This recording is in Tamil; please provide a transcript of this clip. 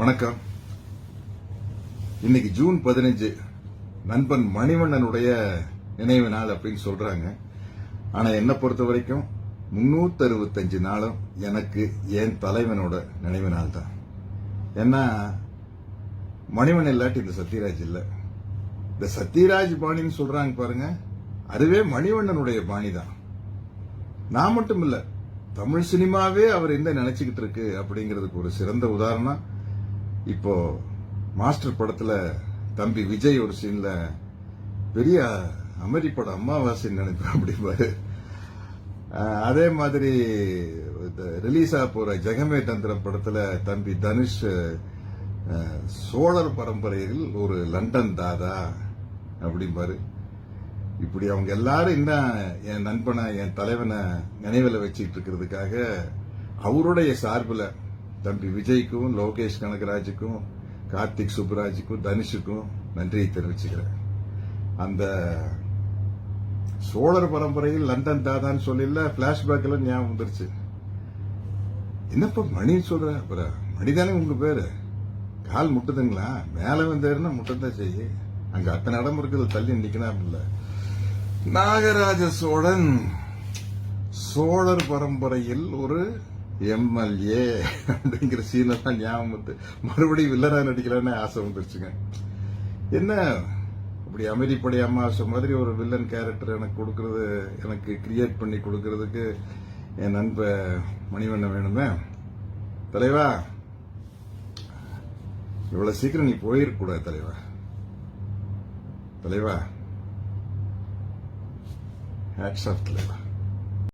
வணக்கம். இன்னைக்கு ஜூன் பதினஞ்சு நண்பன் மணிவண்ணனுடைய நினைவு நாள் அப்படின்னு சொல்றாங்க. ஆனா என்னை பொறுத்த வரைக்கும் முன்னூத்தி அறுபத்தஞ்சு நாளும் எனக்கு என் தலைவனோட நினைவு நாள் தான். ஏன்னா மணிவன் இல்லாட்டி இந்த சத்யராஜ் இல்லை. இந்த சத்யராஜ் பாணின்னு சொல்றாங்க பாருங்க அதுவே மணிவண்ணனுடைய பாணி தான். நான் மட்டும் இல்லை தமிழ் சினிமாவே அவர் என்ன நினைச்சுக்கிட்டு இருக்கு அப்படிங்கிறதுக்கு ஒரு சிறந்த உதாரணம். இப்போ மாஸ்டர் படத்துல தம்பி விஜய் ஒரு சீன்ல பெரிய அமரி படம் அம்மாவாசை நினைப்பேன் அப்படிம்பாரு. அதே மாதிரி ரிலீஸ் ஆக போற ஜெகமே தந்திரம் படத்துல தம்பி தனுஷ் சோழர் பரம்பரையில் ஒரு லண்டன் தாதா அப்படிம்பாரு. இப்படி அவங்க எல்லாரும் என்ன என் நண்பனை என் தலைவனை நினைவில் வச்சுட்டு இருக்கிறதுக்காக அவருடைய சார்பில் தம்பி விஜய்க்கும் லோகேஷ் கனகராஜுக்கும் கார்த்திக் சுப்ராஜுக்கும் தனுஷுக்கும் நன்றியை தெரிவிச்சுக்கிறேன். அந்த சோழர் பரம்பரையில் லண்டன் தாதான்னு சொல்லல பிளாஷ்பேக்ல ஞாபகம் வந்துருச்சு. என்னப்பா மணின்னு சொல்ற? அப்புறம் மணிதானே உங்க பேரு? கால் முட்டுதுங்களா? மேலே வந்தேருன்னா முட்டத்தான் செய்ய. அங்க அத்தனை இடம் இருக்குது தள்ளி நிக்கணும் இல்ல நாகராஜ சோழன் சோழர் பரம்பரையில் ஒரு எம்எல்ஏ அப்படிங்கிற சீனெல்லாம் ஞாபகம் வந்து மறுபடியும் வில்லனா நடிக்கலான்னு ஆசை வந்துருச்சுங்க. என்ன? அப்படி அமைதிப்படை அம்மாவாசை மாதிரி ஒரு வில்லன் கேரக்டர் எனக்கு கொடுக்கறது எனக்கு கிரியேட் பண்ணி கொடுக்கறதுக்கு என் நண்ப மணிவண்ணன் வேணுமே? தலைவா இவ்வளோ சீக்கிரம் நீ போயிருக்கூடாது தலைவா. தலைவா ஹேட்ஸ் ஆஃப் தலைவா.